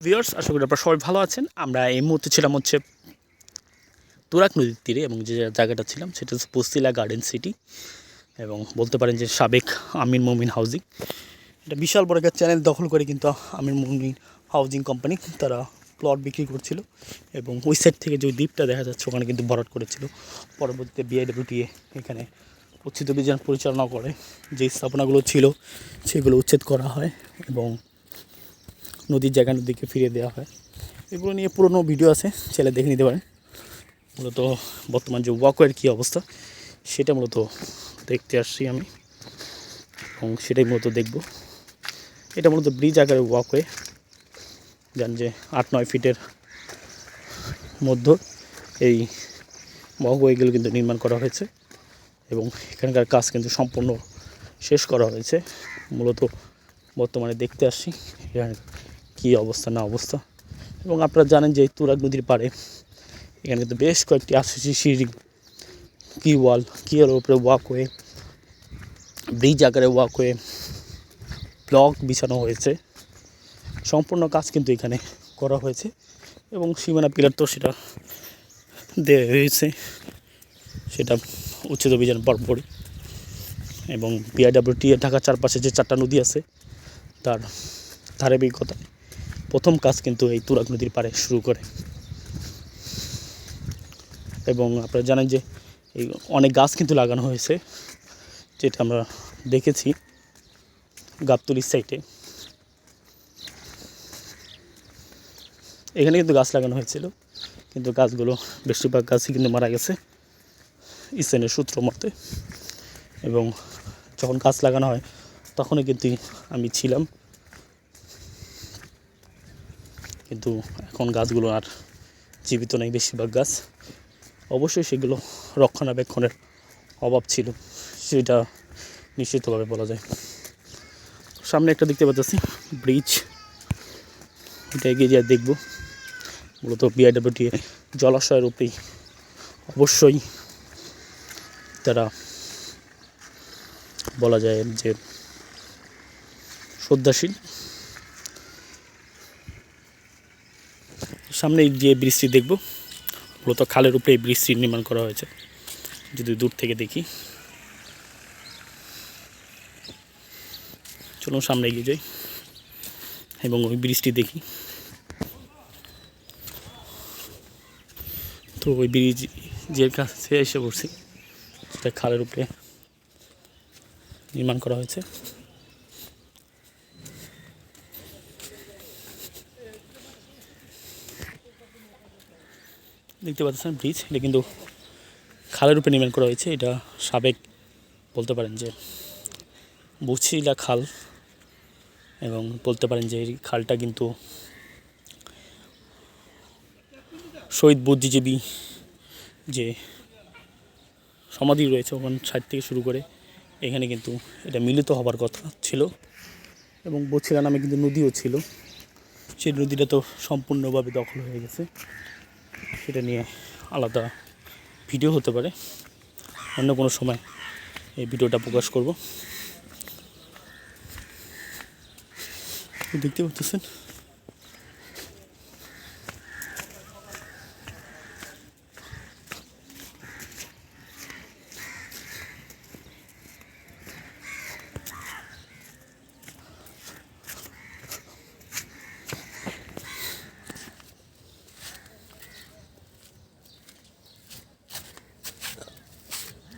Viewers আশা করি আপনারা সবাই ভালো আছেন। আমরা এই মুহূর্তে ছিলাম হচ্ছে তুরাক নদীর তীরে এবং যে জায়গাটা ছিলাম সেটা হচ্ছে পস্তিলা গার্ডেন সিটি এবং বলতে পারেন যে সাবেক আমির মমিন হাউজিং। এটা বিশাল বড় একটা চ্যানেল দখল করে কিন্তু আমির মমিন হাউজিং কোম্পানি, তারা প্লট বিক্রি করছিল এবং ওই সাইড থেকে যে দ্বীপটা দেখা যাচ্ছে ওখানে কিন্তু ভরাট করেছিল। পরবর্তীতে বিআইডব্লিউটিএ এখানে উচ্ছেদ অভিযান পরিচালনা করে। যে স্থাপনাগুলো ছিল সেগুলো উচ্ছেদ করা হয় এবং নদীর জায়গা নদীকে ফিরিয়ে দেওয়া হয়। এগুলো নিয়ে পুরনো ভিডিও আছে ছেলে দেখে নিতে পারেন। মূলত বর্তমান যে ওয়াকওয়ের কী অবস্থা, সেটা মূলত দেখতে আসছি আমি। এবং সেটাই মূলত দেখব। এটা মূলত ব্রিজ আকারের ওয়াকওয়ে যান যে আট নয় ফিটের মধ্য এই ওয়াকওয়েগুলো কিন্তু নির্মাণ করা হয়েছে। এবং এখানকার কাজ কিন্তু সম্পূর্ণ শেষ করা হয়েছে। মূলত বর্তমানে দেখতে আসছি, এখানে কী অবস্থা, না অবস্থা? এবং আপনারা জানেন যে তুরাগ নদীর পাড়ে এখানে কিন্তু বেশ কয়েকটি আসছি সিঁড়ি, কি ওয়াল, কি এর উপরে ওয়াকওয়ে ব্রিজ আকারে ওয়াকওয়ে ব্লক বিছানো হয়েছে। সম্পূর্ণ কাজ কিন্তু এখানে করা হয়েছে এবং সীমানা পিলার তো সেটা দেওয়া হয়েছে সেটা উচ্ছেদ অভিযান পরপরই। এবং বিআইডাব্লিউটি ঢাকা চারপাশে যে চারটা নদী আছে, তার ধারাবাহিকতা প্রথম কাজ কিন্তু এই তুরাগ নদীর পাড়ে শুরু করে। এবং আপনারা জানেন যে এই অনেক গাছ কিন্তু লাগানো হয়েছে, যেটা আমরা দেখেছি গাবতলির সাইডে এখানে কিন্তু গাছ লাগানো হয়েছিল, কিন্তু গাছগুলো বেশিরভাগ গাছই কিন্তু মারা গেছে ইসেনের সূত্র মতে। এবং যখন গাছ লাগানো হয়, তখনই কিন্তু আমি ছিলাম। কিন্তু এখন গাছগুলো আর জীবিত নেই বেশিরভাগ গাছ। অবশ্যই সেগুলো রক্ষণাবেক্ষণের অভাব ছিল, সেটা নিশ্চিতভাবে বলা যায়। সামনে একটা দেখতে পাচ্ছি, ব্রিজ। এটা এগিয়ে যা দেখব। মূলত বিআইডব্লিউটি জলাশয়ের উপরেই অবশ্যই তারা বলা যায় যে শ্রদ্ধাশীল। সামনে যে ব্রিজটি দেখব, মূলত খালের উপরে এই ব্রিজটি নির্মাণ করা হয়েছে। যদি দূর থেকে দেখি। চলুন সামনে এগিয়ে যাই এবং ওই ব্রিজটি দেখি। তো ওই ব্রিজ যে কাছে এসে পড়ছি। সেটা খালের উপরে নির্মাণ করা হয়েছে। দেখতে পাচ্ছেন, ব্রিজ। এটা কিন্তু খালের উপরে নির্মাণ করা হয়েছে। এটা সাবেক বলতে পারেন যে বছিলা খাল এবং বলতে পারেন যে এই খালটা কিন্তু শহীদ বুদ্ধিজীবী যে সমাধি রয়েছে ওখান সাইড থেকে শুরু করে এখানে কিন্তু এটা মিলিত হবার কথা ছিল এবং বছিলা নামে কিন্তু নদীও ছিল। সেই নদীটা তো সম্পূর্ণভাবে দখল হয়ে গেছে। সেটা নিয়ে আলাদা ভিডিও হতে পারে। অন্য কোনো সময় এই ভিডিওটা প্রকাশ করব। দেখতে পাচ্ছেন?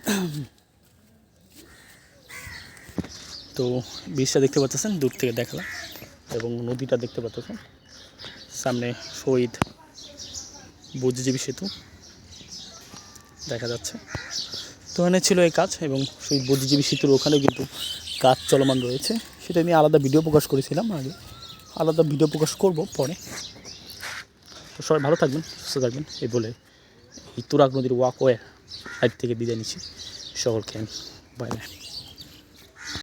তো ব্রিজটা দেখতে পাচ্ছেন দূর থেকে দেখালাম, এবং নদীটা দেখতে পাচ্ছেন সামনে শহীদ বুদ্ধিজীবী সেতু দেখা যাচ্ছে। তো এখানে ছিল এই কাজ, এবং শহীদ বুদ্ধিজীবী সেতুর ওখানেও কিন্তু কাজ চলমান রয়েছে। সেটা নিয়ে আলাদা ভিডিও প্রকাশ করেছিলাম আগে। আলাদা ভিডিও প্রকাশ করব পরে। তো সবাই ভালো থাকবেন, সুস্থ থাকবেন, এই বলে এই তুরাগ নদীর ওয়াকওয়ে সাইড থেকে বিদায় নিচ্ছি। সকলকে বাই বাই